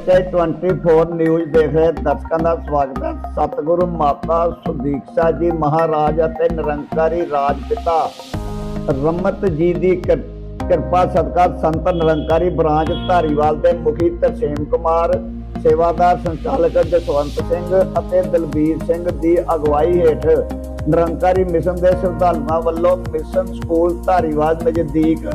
ਐਚਆਈ 24 news ਦੇਖ ਰਹੇ ਦਰਸ਼ਕਾਂ ਦਾ ਸਵਾਗਤ ਹੈ। ਸਤਿਗੁਰੂ ਮਾਤਾ ਸੁਦੀਕਸ਼ਾ ਜੀ ਮਹਾਰਾਜ ਅਤੇ ਨਿਰੰਕਾਰੀ ਰਾਜਪਿਤਾ ਰਮਤ ਜੀ ਦੀ ਕਿਰਪਾ ਸਦਕਾ ਸੰਤ ਨਿਰੰਕਾਰੀ ਬ੍ਰਾਂਚ ਧਾਰੀਵਾਲ ਦੇ ਮੁਖੀ ਤਰਸੇਮ ਕੁਮਾਰ, ਸੇਵਾਦਾਰ ਸੰਚਾਲਕ ਜਸਵੰਤ ਸਿੰਘ ਅਤੇ ਦਲਬੀਰ ਸਿੰਘ ਦੀ ਅਗਵਾਈ ਹੇਠ ਨਿਰੰਕਾਰੀ ਮਿਸ਼ਨ ਦੇ ਸ਼ਰਧਾਲੂਆਂ ਵੱਲੋਂ ਮਿਸ਼ਨ ਸਕੂਲ ਧਾਰੀਵਾਲ ਨਜ਼ਦੀਕ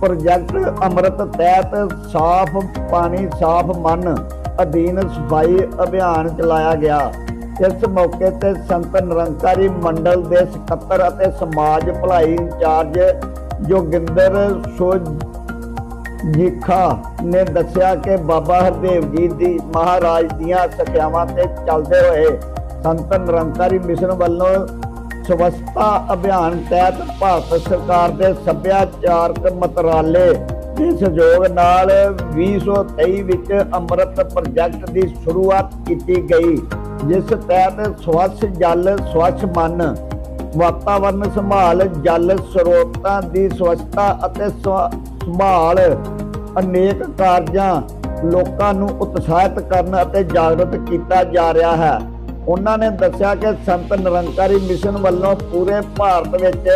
ਪ੍ਰੋਜੈਕਟ ਅੰਮ੍ਰਿਤ ਤਹਿਤ ਸਾਫ਼ ਪਾਣੀ, ਸਾਫ਼ ਮਨ ਅਧੀਨ ਸਫ਼ਾਈ ਅਭਿਆਨ ਚਲਾਇਆ ਗਿਆ। ਇਸ ਮੌਕੇ ਤੇ ਸੰਤ ਨਿਰੰਕਾਰੀ ਮੰਡਲ ਦੇ ਸਕੱਤਰ ਅਤੇ ਸਮਾਜ ਭਲਾਈ ਇੰਚਾਰਜ ਜੋਗਿੰਦਰ ਸੋਜ ਜੀਖਾ ਨੇ ਦੱਸਿਆ ਕਿ ਬਾਬਾ ਹਰਦੇਵ ਜੀ ਦੀ ਮਹਾਰਾਜ ਦੀਆਂ ਸਿੱਖਿਆਵਾਂ ਤੇ ਚੱਲਦੇ ਹੋਏ ਸੰਤ ਨਿਰੰਕਾਰੀ ਮਿਸ਼ਨ ਵੱਲੋਂ ਸਵੱਛਤਾ ਅਭਿਆਨ ਤਹਿਤ ਭਾਰਤ ਸਰਕਾਰ ਦੇ ਸੱਭਿਆਚਾਰਕ ਮੰਤਰਾਲੇ ਦੇ ਸਹਿਯੋਗ ਨਾਲ 2023 ਵਿੱਚ ਅੰਮ੍ਰਿਤ ਪ੍ਰੋਜੈਕਟ ਦੀ ਸ਼ੁਰੂਆਤ ਕੀਤੀ ਗਈ, ਜਿਸ ਤਹਿਤ ਸਵੱਛ ਜਲ, ਸਵੱਛ ਮਨ ਵਾਤਾਵਰਣ ਸੰਭਾਲ, ਜਲ ਸਰੋਤਾਂ ਦੀ ਸਵੱਛਤਾ ਅਤੇ ਸਵ- ਸੰਭਾਲ ਅਨੇਕ ਕਾਰਜਾਂ ਲੋਕਾਂ ਨੂੰ ਉਤਸ਼ਾਹਿਤ ਕਰਨ ਅਤੇ ਜਾਗਰੂਕ ਕੀਤਾ ਜਾ ਰਿਹਾ ਹੈ। ਉਹਨਾਂ ਨੇ ਦੱਸਿਆ ਕਿ ਸੰਤ ਨਿਰੰਕਾਰੀ ਮਿਸ਼ਨ ਵੱਲੋਂ ਪੂਰੇ ਭਾਰਤ ਵਿੱਚ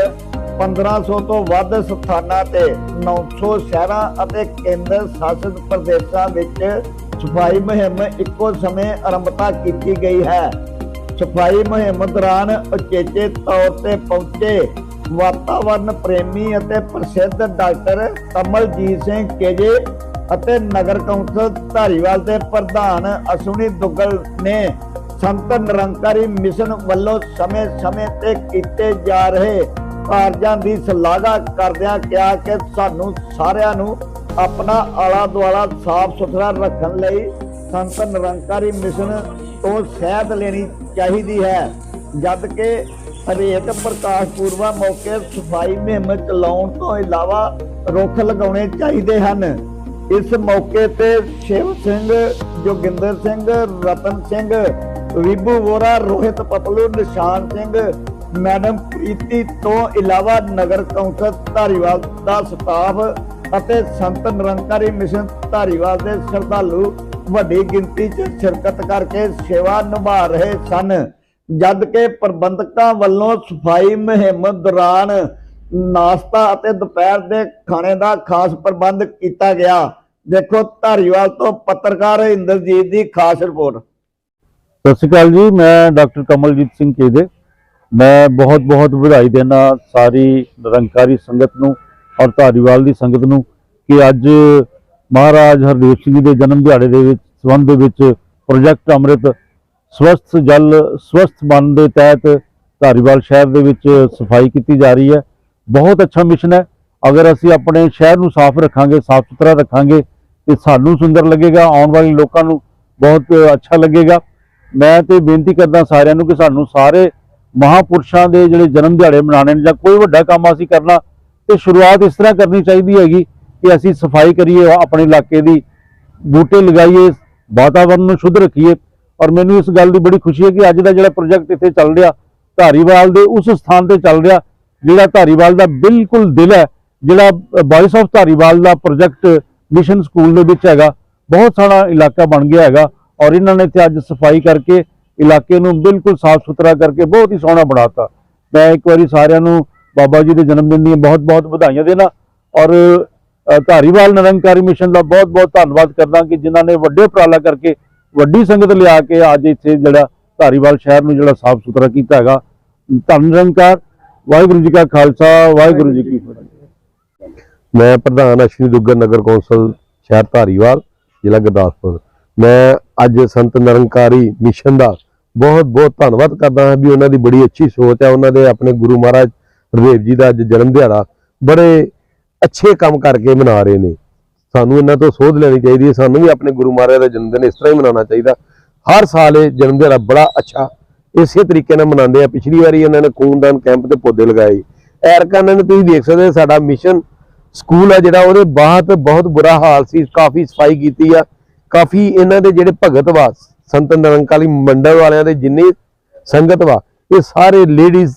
1500 ਤੋਂ ਵੱਧ ਸਥਾਨਾਂ ਤੇ 900 ਸ਼ਹਿਰਾਂ ਅਤੇ ਕੇਂਦਰ ਸ਼ਾਸਿਤ ਪ੍ਰਦੇਸ਼ਾਂ ਵਿੱਚ ਸਫ਼ਾਈ ਮੁਹਿੰਮ ਇੱਕੋ ਸਮੇਂ ਆਰੰਭਤਾ ਕੀਤੀ ਗਈ ਹੈ। ਸਫ਼ਾਈ ਮੁਹਿੰਮ ਦੌਰਾਨ ਉਚੇਚੇ ਤੌਰ ਤੇ ਪਹੁੰਚੇ ਵਾਤਾਵਰਣ ਪ੍ਰੇਮੀ ਅਤੇ ਪ੍ਰਸਿੱਧ ਡਾਕਟਰ ਕਮਲਜੀਤ ਸਿੰਘ ਕੇਜੇ ਅਤੇ ਨਗਰ ਕੌਂਸਲ ਧਾਰੀਵਾਲ ਦੇ ਪ੍ਰਧਾਨ ਅਸ਼ਵਨੀ ਦੁੱਗਲ ਨੇ ਸੰਤ ਨਿਰੰਕਾਰੀ ਮਿਸ਼ਨ ਵੱਲੋਂ ਸਮੇਂ-ਸਮੇਂ ਤੇ ਕੀਤੇ ਜਾ ਰਹੇ ਕਾਰਜਾਂ ਦੀ ਸ਼ਲਾਘਾ ਕਰਦਿਆਂ ਕਿਹਾ ਕਿ ਸਾਨੂੰ ਸਾਰਿਆਂ ਨੂੰ ਆਪਣਾ ਆਲਾ ਦੁਆਲਾ ਸਾਫ਼ ਸੁਥਰਾ ਰੱਖਣ ਲਈ ਸੰਤ ਨਿਰੰਕਾਰੀ ਮਿਸ਼ਨ ਤੋਂ ਸਹਿਦ ਲੈਣੀ ਚਾਹੀਦੀ ਹੈ। ਜਦ ਕਿ ਹਰੇਕ ਪ੍ਰਕਾਸ਼ ਪੁਰਬਾ ਮੌਕੇ ਸਫ਼ਾਈ ਮੁਹਿੰਮ ਚਲਾਉਣ ਤੋਂ ਇਲਾਵਾ ਰੁੱਖ ਲਗਾਉਣੇ ਚਾਹੀਦੇ ਹਨ। ਇਸ ਮੌਕੇ ਤੇ ਸ਼ਿਵ ਸਿੰਘ, ਜੋਗਿੰਦਰ ਸਿੰਘ, ਰਤਨ ਸਿੰਘ ਵਿਭੂ ਵੋਰਾ, ਰੋਹਿਤ ਪਪਲੂ ਨਿਸ਼ਾਨ ਸਿੰਘ, ਮੈਡਮ ਪ੍ਰੀਤੀ ਤੋਂ ਇਲਾਵਾ ਨਗਰ ਕੌਂਸਲ ਧਾਰੀਵਾਲ ਦਾ ਸਟਾਫ ਅਤੇ ਸੰਤ ਨਿਰੰਕਾਰੀ ਮਿਸ਼ਨ ਧਾਰੀਵਾਲ ਦੇ ਸ਼ਰਧਾਲੂ ਵੱਡੀ ਗਿਣਤੀ 'ਚ ਸ਼ਿਰਕਤ ਕਰਕੇ ਸੇਵਾ ਨਿਭਾ ਰਹੇ ਸਨ। ਜਦ ਕਿ ਪ੍ਰਬੰਧਕਾਂ ਵੱਲੋਂ ਸਫ਼ਾਈ ਮੁਹਿੰਮ ਦੌਰਾਨ ਨਾਸ਼ਤਾ ਅਤੇ ਦੁਪਹਿਰ ਦੇ ਖਾਣੇ ਦਾ ਖਾਸ ਪ੍ਰਬੰਧ ਕੀਤਾ ਗਿਆ। ਦੇਖੋ, ਧਾਰੀਵਾਲ ਤੋਂ ਪੱਤਰਕਾਰ ਇੰਦਰਜੀਤ ਦੀ ਖਾਸ ਰਿਪੋਰਟ। ਸਤਿ ਸ਼੍ਰੀ ਅਕਾਲ ਜੀ, ਮੈਂ ਡਾਕਟਰ ਕਮਲਜੀਤ ਸਿੰਘ ਕੇਦੇ। ਮੈਂ ਬਹੁਤ ਬਹੁਤ ਵਧਾਈ ਦੇਣਾ ਸਾਰੀ ਨਿਰੰਕਾਰੀ ਸੰਗਤ ਨੂੰ ਔਰ ਧਾਰੀਵਾਲ ਦੀ ਸੰਗਤ ਨੂੰ ਕਿ ਅੱਜ ਮਹਾਰਾਜ ਹਰਦੇਵ ਸਿੰਘ ਜੀ ਦੇ ਜਨਮ ਦਿਹਾੜੇ ਦੇ ਵਿੱਚ, ਸੰਬੰਧ ਦੇ ਵਿੱਚ ਪ੍ਰੋਜੈਕਟ ਅੰਮ੍ਰਿਤ ਸਵਸਥ ਜਲ, ਸਵਸਥ ਮਨ ਦੇ ਤਹਿਤ ਧਾਰੀਵਾਲ ਸ਼ਹਿਰ ਦੇ ਵਿੱਚ ਸਫ਼ਾਈ ਕੀਤੀ ਜਾ ਰਹੀ ਹੈ। ਬਹੁਤ ਅੱਛਾ ਮਿਸ਼ਨ ਹੈ। ਅਗਰ ਅਸੀਂ ਆਪਣੇ ਸ਼ਹਿਰ ਨੂੰ ਸਾਫ਼ ਰੱਖਾਂਗੇ, ਸਾਫ਼ ਸੁਥਰਾ ਰੱਖਾਂਗੇ, ਤੇ ਸਾਨੂੰ ਸੁੰਦਰ ਲੱਗੇਗਾ, ਆਉਣ ਵਾਲੇ ਲੋਕਾਂ ਨੂੰ ਬਹੁਤ ਅੱਛਾ ਲੱਗੇਗਾ। ਮੈਂ ਤੇ ਬੇਨਤੀ ਕਰਦਾ ਸਾਰਿਆਂ ਨੂੰ ਕਿ ਸਾਨੂੰ ਸਾਰੇ ਮਹਾਪੁਰਸ਼ਾਂ ਦੇ ਜਿਹੜੇ ਜਨਮ ਦਿਹਾੜੇ ਮਨਾਉਣੇ ਨੇ ਜਾਂ ਕੋਈ ਵੱਡਾ ਕੰਮ ਅਸੀਂ ਕਰਨਾ, ਤੇ ਸ਼ੁਰੂਆਤ ਇਸ ਤਰ੍ਹਾਂ ਕਰਨੀ ਚਾਹੀਦੀ ਹੈਗੀ ਕਿ ਅਸੀਂ ਸਫ਼ਾਈ ਕਰੀਏ, ਆਪਣੇ ਇਲਾਕੇ ਦੀ ਬੂਟੇ ਲਗਾਈਏ, ਵਾਤਾਵਰਨ ਨੂੰ ਸ਼ੁੱਧ ਰੱਖੀਏ। ਔਰ ਮੈਨੂੰ ਇਸ ਗੱਲ ਦੀ ਬੜੀ ਖੁਸ਼ੀ ਹੈ ਕਿ ਅੱਜ ਦਾ ਜਿਹੜਾ ਪ੍ਰੋਜੈਕਟ ਇੱਥੇ ਚੱਲ ਰਿਹਾ, ਧਾਰੀਵਾਲ ਦੇ ਉਸ ਸਥਾਨ ਤੇ ਚੱਲ ਰਿਹਾ, ਜਿਹੜਾ ਧਾਰੀਵਾਲ ਦਾ ਬਿਲਕੁਲ ਦਿਲ ਹੈ, ਜਿਹੜਾ ਵਾਇਸ ਆਫ ਧਾਰੀਵਾਲ ਦਾ ਪ੍ਰੋਜੈਕਟ ਮਿਸ਼ਨ ਸਕੂਲ ਦੇ ਵਿੱਚ ਹੈਗਾ, ਬਹੁਤ ਸਾਰਾ ਇਲਾਕਾ ਬਣ ਗਿਆ ਹੈਗਾ। ਔਰ ਇਹਨਾਂ ਨੇ ਇੱਥੇ ਅੱਜ ਸਫ਼ਾਈ ਕਰਕੇ ਇਲਾਕੇ ਨੂੰ ਬਿਲਕੁਲ ਸਾਫ਼ ਸੁਥਰਾ ਕਰਕੇ ਬਹੁਤ ਹੀ ਸੋਹਣਾ ਬਣਾਤਾ। ਮੈਂ ਇੱਕ ਵਾਰੀ ਸਾਰਿਆਂ ਨੂੰ ਬਾਬਾ ਜੀ ਦੇ ਜਨਮ ਦਿਨ ਦੀਆਂ ਬਹੁਤ ਬਹੁਤ ਵਧਾਈਆਂ ਦੇਣਾ ਔਰ ਧਾਰੀਵਾਲ ਨਿਰੰਕਾਰੀ ਮਿਸ਼ਨ ਦਾ ਬਹੁਤ ਬਹੁਤ ਧੰਨਵਾਦ ਕਰਦਾ ਕਿ ਜਿਨ੍ਹਾਂ ਨੇ ਵੱਡੇ ਉਪਰਾਲਾ ਕਰਕੇ ਵੱਡੀ ਸੰਗਤ ਲਿਆ ਕੇ ਅੱਜ ਇੱਥੇ ਜਿਹੜਾ ਧਾਰੀਵਾਲ ਸ਼ਹਿਰ ਨੂੰ ਜਿਹੜਾ ਸਾਫ਼ ਸੁਥਰਾ ਕੀਤਾ ਹੈਗਾ। ਧੰਨ ਨਿਰੰਕਾਰ, ਵਾਹਿਗੁਰੂ ਜੀ ਕਾ ਖਾਲਸਾ, ਵਾਹਿਗੁਰੂ ਜੀ ਕੀ ਫਤਿਹ। ਮੈਂ ਪ੍ਰਧਾਨ ਅਸ਼ਵਨੀ ਦੁੱਗਰ ਨਗਰ ਕੌਂਸਲ ਸ਼ਹਿਰ ਧਾਰੀਵਾਲ ਜ਼ਿਲ੍ਹਾ ਗੁਰਦਾਸਪੁਰ। ਮੈਂ ਅੱਜ ਸੰਤ ਨਿਰੰਕਾਰੀ ਮਿਸ਼ਨ ਦਾ ਬਹੁਤ ਬਹੁਤ ਧੰਨਵਾਦ ਕਰਦਾ ਹਾਂ ਵੀ ਉਹਨਾਂ ਦੀ ਬੜੀ ਅੱਛੀ ਸੋਚ ਹੈ, ਉਹਨਾਂ ਦੇ ਆਪਣੇ ਗੁਰੂ ਮਹਾਰਾਜ ਹਰਦੇਵ ਜੀ ਦਾ ਅੱਜ ਜਨਮ ਦਿਹਾੜਾ ਬੜੇ ਅੱਛੇ ਕੰਮ ਕਰਕੇ ਮਨਾ ਰਹੇ ਨੇ। ਸਾਨੂੰ ਇਹਨਾਂ ਤੋਂ ਸੋਧ ਲੈਣੀ ਚਾਹੀਦੀ ਹੈ, ਸਾਨੂੰ ਵੀ ਆਪਣੇ ਗੁਰੂ ਮਹਾਰਾਜ ਦਾ ਜਨਮ ਦਿਨ ਇਸ ਤਰ੍ਹਾਂ ਹੀ ਮਨਾਉਣਾ ਚਾਹੀਦਾ। ਹਰ ਸਾਲ ਇਹ ਜਨਮ ਦਿਹਾੜਾ ਬੜਾ ਅੱਛਾ ਇਸੇ ਤਰੀਕੇ ਨਾਲ ਮਨਾਉਂਦੇ ਆ। ਪਿਛਲੀ ਵਾਰੀ ਇਹਨਾਂ ਨੇ ਖੂਨਦਾਨ ਕੈਂਪ ਤੇ ਪੌਦੇ ਲਗਾਏ। ਐਰਕਾ ਨੇ ਤੁਸੀਂ ਦੇਖ ਸਕਦੇ ਹੋ ਸਾਡਾ ਮਿਸ਼ਨ ਸਕੂਲ ਆ ਜਿਹੜਾ, ਉਹਦੇ ਬਾਹਰ ਬਹੁਤ ਬੁਰਾ ਹਾਲ ਸੀ, ਕਾਫੀ ਸਫ਼ਾਈ ਕੀਤੀ ਆ। ਕਾਫੀ ਇਹਨਾਂ ਦੇ ਜਿਹੜੇ ਭਗਤ ਵਾ, ਸੰਤ ਨਿਰੰਕਾਲੀ ਮੰਡਲ ਵਾਲਿਆਂ ਦੇ ਜਿੰਨੀ ਸੰਗਤ ਵਾ, ਇਹ ਸਾਰੇ ਲੇਡੀਜ਼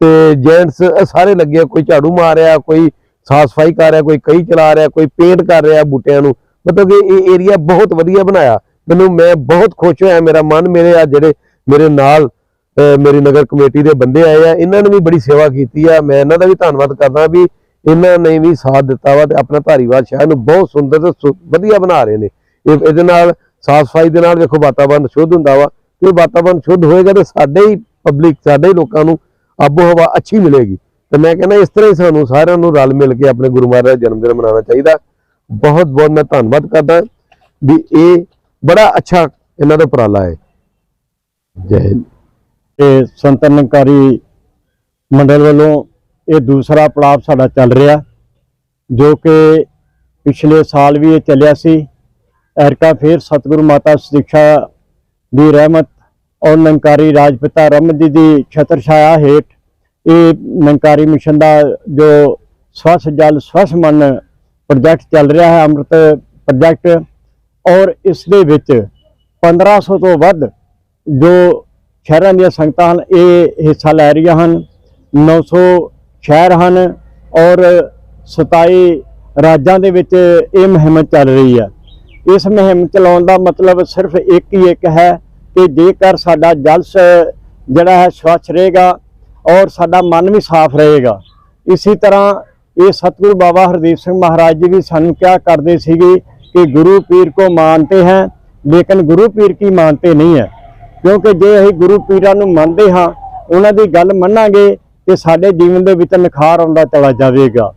ਤੇ ਜੈਂਟਸ ਇਹ ਸਾਰੇ ਲੱਗੇ ਆ। ਕੋਈ ਝਾੜੂ ਮਾਰ ਰਿਹਾ, ਕੋਈ ਸਾਫ਼ ਸਫ਼ਾਈ ਕਰ ਰਿਹਾ, ਕੋਈ ਕਈ ਚਲਾ ਰਿਹਾ, ਕੋਈ ਪੇਂਟ ਕਰ ਰਿਹਾ ਬੂਟਿਆਂ ਨੂੰ। ਮਤਲਬ ਕਿ ਇਹ ਏਰੀਆ ਬਹੁਤ ਵਧੀਆ ਬਣਾਇਆ। ਮੈਨੂੰ, ਮੈਂ ਬਹੁਤ ਖੁਸ਼ ਹੋਇਆ, ਮੇਰਾ ਮਨ ਮੇਰੇ ਆ ਜਿਹੜੇ ਮੇਰੇ ਨਾਲ ਮੇਰੀ ਨਗਰ ਕਮੇਟੀ ਦੇ ਬੰਦੇ ਆਏ ਆ, ਇਹਨਾਂ ਨੇ ਵੀ ਬੜੀ ਸੇਵਾ ਕੀਤੀ ਆ। ਮੈਂ ਇਹਨਾਂ ਦਾ ਵੀ ਧੰਨਵਾਦ ਕਰਦਾ ਵੀ ਇਹਨਾਂ ਨੇ ਵੀ ਸਾਥ ਦਿੱਤਾ ਵਾ ਤੇ ਆਪਣਾ ਧਾਰੀਵਾਲ ਸ਼ਹਿਰ ਨੂੰ ਬਹੁਤ ਸੁੰਦਰ ਤੇ ਸੁ- ਵਧੀਆ ਬਣਾ ਰਹੇ ਨੇ। ਇਹ ਇਹਦੇ ਨਾਲ ਸਾਫ਼ ਸਫ਼ਾਈ ਦੇ ਨਾਲ ਦੇਖੋ ਵਾਤਾਵਰਨ ਸ਼ੁੱਧ ਹੁੰਦਾ ਵਾ, ਤੇ ਵਾਤਾਵਰਨ ਸ਼ੁੱਧ ਹੋਏਗਾ ਤੇ ਸਾਡੇ ਹੀ ਪਬਲਿਕ ਸਾਡੇ ਹੀ ਲੋਕਾਂ ਨੂੰ ਆਬੋ ਹਵਾ ਅੱਛੀ ਮਿਲੇਗੀ। ਤੇ ਮੈਂ ਕਹਿੰਦਾ ਇਸ ਤਰ੍ਹਾਂ ਹੀ ਸਾਨੂੰ ਸਾਰਿਆਂ ਨੂੰ ਰਲ ਮਿਲ ਕੇ ਆਪਣੇ ਗੁਰੂ ਮਹਾਰਾਜ ਦਾ ਜਨਮ ਦਿਨ ਮਨਾਉਣਾ ਚਾਹੀਦਾ। ਬਹੁਤ ਬਹੁਤ ਮੈਂ ਧੰਨਵਾਦ ਕਰਦਾ ਵੀ ਇਹ ਬੜਾ ਅੱਛਾ ਇਹਨਾਂ ਦਾ ਉਪਰਾਲਾ ਹੈ। ਜੈ ਹਿੰਦ। ਤੇ ਸੰਤ ਮੰਡਲ ਵੱਲੋਂ ਇਹ ਦੂਸਰਾ ਪੜਾਅ ਸਾਡਾ ਚੱਲ ਰਿਹਾ, ਜੋ ਕਿ ਪਿਛਲੇ ਸਾਲ ਵੀ ਇਹ ਚੱਲਿਆ ਸੀ। ਐਰਕਾ ਫੇਰ ਸਤਿਗੁਰੂ ਮਾਤਾ ਸਿੱਖਿਆ ਦੀ ਰਹਿਮਤ ਔਰ ਨੰਕਾਰੀ ਰਾਜਪਿਤਾ ਰਮਨ ਜੀ ਦੀ ਛਤਰ ਛਾਇਆ ਹੇਠ ਇਹ ਨੰਕਾਰੀ ਮਿਸ਼ਨ ਦਾ ਜੋ ਸਵਸ ਜਲ ਸਵਸ ਮਨ ਪ੍ਰੋਜੈਕਟ ਚੱਲ ਰਿਹਾ ਹੈ, ਅੰਮ੍ਰਿਤ ਪ੍ਰੋਜੈਕਟ ਔਰ ਇਸ ਦੇ ਵਿੱਚ 1500 ਤੋਂ ਵੱਧ ਜੋ ਸ਼ਹਿਰਾਂ ਦੀਆਂ ਸੰਗਤਾਂ ਹਨ, ਇਹ ਹਿੱਸਾ ਲੈ ਰਹੀਆਂ ਹਨ 900 ਸ਼ਹਿਰ ਹਨ ਔਰ 27 ਰਾਜਾਂ ਦੇ ਵਿੱਚ ਇਹ ਮੁਹਿੰਮ ਚੱਲ ਰਹੀ ਹੈ। ਇਸ ਮੁਹਿੰਮ ਚਲਾਉਣ ਦਾ ਮਤਲਬ ਸਿਰਫ ਇੱਕ ਹੀ ਇੱਕ ਹੈ ਕਿ ਜੇਕਰ ਸਾਡਾ ਜਲ ਸ- ਜਿਹੜਾ ਹੈ ਸਵੱਛ ਰਹੇਗਾ ਔਰ ਸਾਡਾ ਮਨ ਵੀ ਸਾਫ਼ ਰਹੇਗਾ। ਇਸੇ ਤਰ੍ਹਾਂ ਇਹ ਸਤਿਗੁਰੂ ਬਾਬਾ ਹਰਦੀਪ ਸਿੰਘ ਮਹਾਰਾਜ ਜੀ ਵੀ ਸਾਨੂੰ ਕਿਹਾ ਕਰਦੇ ਸੀਗੇ ਕਿ ਗੁਰੂ ਪੀਰ ਕੋ ਮਾਨਤੇ ਹੈ, ਲੇਕਿਨ ਗੁਰੂ ਪੀਰ ਕੀ ਮਾਨਤੇ ਨਹੀਂ ਹੈ। ਕਿਉਂਕਿ ਜੇ ਅਸੀਂ ਗੁਰੂ ਪੀਰਾਂ ਨੂੰ ਮੰਨਦੇ ਹਾਂ, ਉਹਨਾਂ ਦੀ ਗੱਲ ਮੰਨਾਂਗੇ ਤੇ ਸਾਡੇ ਜੀਵਨ ਦੇ ਵਿੱਚ ਨਿਖਾਰ ਆਉਂਦਾ ਚਲਾ ਜਾਵੇਗਾ।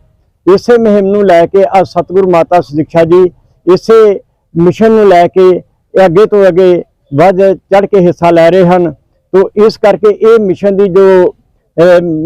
ਇਸੇ ਮੁਹਿੰਮ ਨੂੰ ਲੈ ਕੇ ਅੱਜ ਸਤਿਗੁਰੂ ਮਾਤਾ ਸਿੱਖਿਆ ਜੀ ਇਸੇ ਮਿਸ਼ਨ ਨੂੰ ਲੈ ਕੇ ਅੱਗੇ ਤੋਂ ਅੱਗੇ ਵੱਧ ਚੜ ਕੇ ਹਿੱਸਾ ਲੈ ਰਹੇ ਹਨ। ਤੋਂ ਇਸ ਕਰਕੇ ਇਹ ਮਿਸ਼ਨ ਦੀ ਜੋ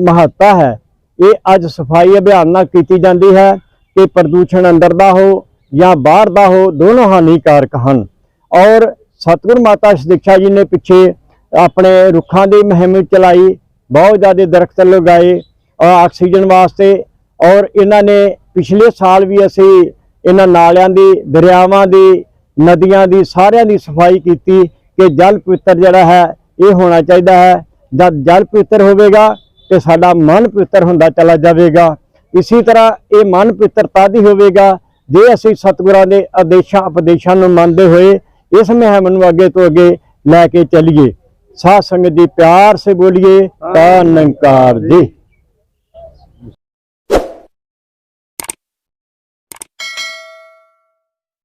ਮਹੱਤਤਾ ਹੈ, ਇਹ ਅੱਜ ਸਫ਼ਾਈ ਅਭਿਆਨ ਨਾਲ ਕੀਤੀ ਜਾਂਦੀ ਹੈ ਕਿ ਪ੍ਰਦੂਸ਼ਣ ਅੰਦਰ ਦਾ ਹੋ ਜਾਂ ਬਾਹਰ ਦਾ ਹੋ, ਦੋਨੋਂ ਹਾਨੀਕਾਰਕ ਹਨ। ਔਰ ਸਤਿਗੁਰ ਮਾਤਾ ਸਿੱਖਿਆ ਜੀ ਨੇ ਪਿੱਛੇ ਆਪਣੇ ਰੁੱਖਾਂ ਦੀ ਮੁਹਿੰਮ ਚਲਾਈ, ਬਹੁਤ ਜ਼ਿਆਦਾ ਦਰਖਤ ਲਗਾਏ ਆਕਸੀਜਨ ਵਾਸਤੇ, ਔਰ ਇਹਨਾਂ ਨੇ ਪਿਛਲੇ ਸਾਲ ਵੀ ਅਸੀਂ ਇਹਨਾਂ ਨਾਲਿਆਂ ਦੀ, ਦਰਿਆਵਾਂ ਦੀ, ਨਦੀਆਂ ਦੀ, ਸਾਰਿਆਂ ਦੀ ਸਫ਼ਾਈ ਕੀਤੀ ਕਿ ਜਲ ਪਵਿੱਤਰ ਜਿਹੜਾ ਹੈ, ਇਹ ਹੋਣਾ ਚਾਹੀਦਾ ਹੈ। ਜਦ ਜਲ ਪਵਿੱਤਰ ਹੋਵੇਗਾ ਤੇ ਸਾਡਾ ਮਨ ਪਵਿੱਤਰ ਹੁੰਦਾ ਚਲਾ ਜਾਵੇਗਾ। ਇਸੇ ਤਰ੍ਹਾਂ ਇਹ ਮਨ ਪਵਿੱਤਰ ਤਦ ਹੀ ਹੋਵੇਗਾ। ਜੇ ਅਸੀਂ ਸਤਿਗੁਰਾਂ ਦੇ ਆਦੇਸ਼ਾਂ, ਉਪਦੇਸ਼ਾਂ ਨੂੰ ਮੰਨਦੇ ਹੋਏ ਇਸ ਮਹਿਮ ਨੂੰ ਅੱਗੇ ਤੋਂ ਅੱਗੇ ਲੈ ਕੇ ਚੱਲੀਏ। ਸਾਧ ਸੰਗਤ ਜੀ, ਪਿਆਰ ਸੇ ਬੋਲੀਏ ਤਾਂ ਨਿੰਕਾਰ ਜੀ।